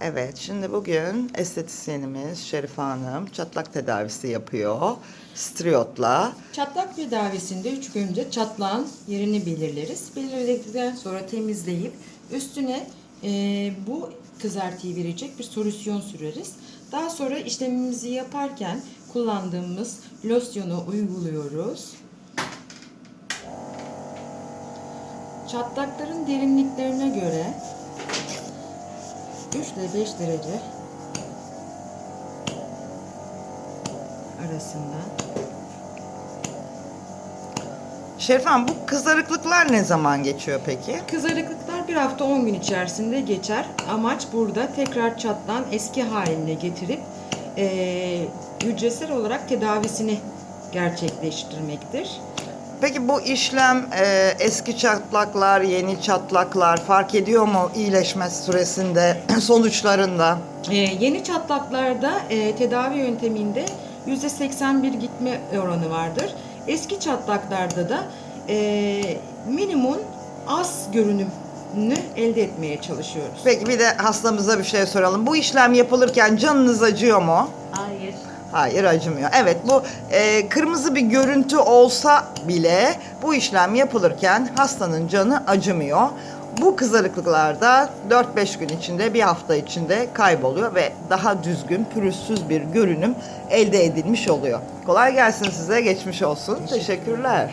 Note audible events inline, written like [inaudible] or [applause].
Evet, şimdi bugün estetisyenimiz Şerife Hanım çatlak tedavisi yapıyor. Striyotla. Çatlak tedavisinde 3 gün önce çatlağın yerini belirleriz. Belirledikten sonra temizleyip üstüne e, bu kızartıyı verecek bir solüsyon süreriz. Daha sonra işlemimizi yaparken kullandığımız losyonu uyguluyoruz. Çatlakların derinliklerine göre 3 ile 5 derece arasında Hanım bu kızarıklıklar ne zaman geçiyor peki? Kızarıklıklar bir hafta 10 gün içerisinde geçer. Amaç burada tekrar çatlağın eski haline getirip eee hücresel olarak tedavisini gerçekleştirmektir. Peki bu işlem e, eski çatlaklar, yeni çatlaklar fark ediyor mu iyileşme süresinde, [clears throat] sonuçlarında? Eee, yeni çatlaklarda eee, tedavi yönteminde %81 gitme oranı vardır. Eski çatlaklarda da eee, minimum az görünümünü elde etmeye çalışıyoruz. Peki bir de hastamıza bir şey soralım. Bu işlem yapılırken canınız acıyor mu? Hayır. Acımıyor. Evet bu e, kırmızı bir görüntü olsa bile bu işlem yapılırken hastanın canı acımıyor. Bu kızarıklıklarda 4-5 gün içinde bir hafta içinde kayboluyor ve daha düzgün pürüzsüz bir görünüm elde edilmiş oluyor. Kolay gelsin size geçmiş olsun. Teşekkürler.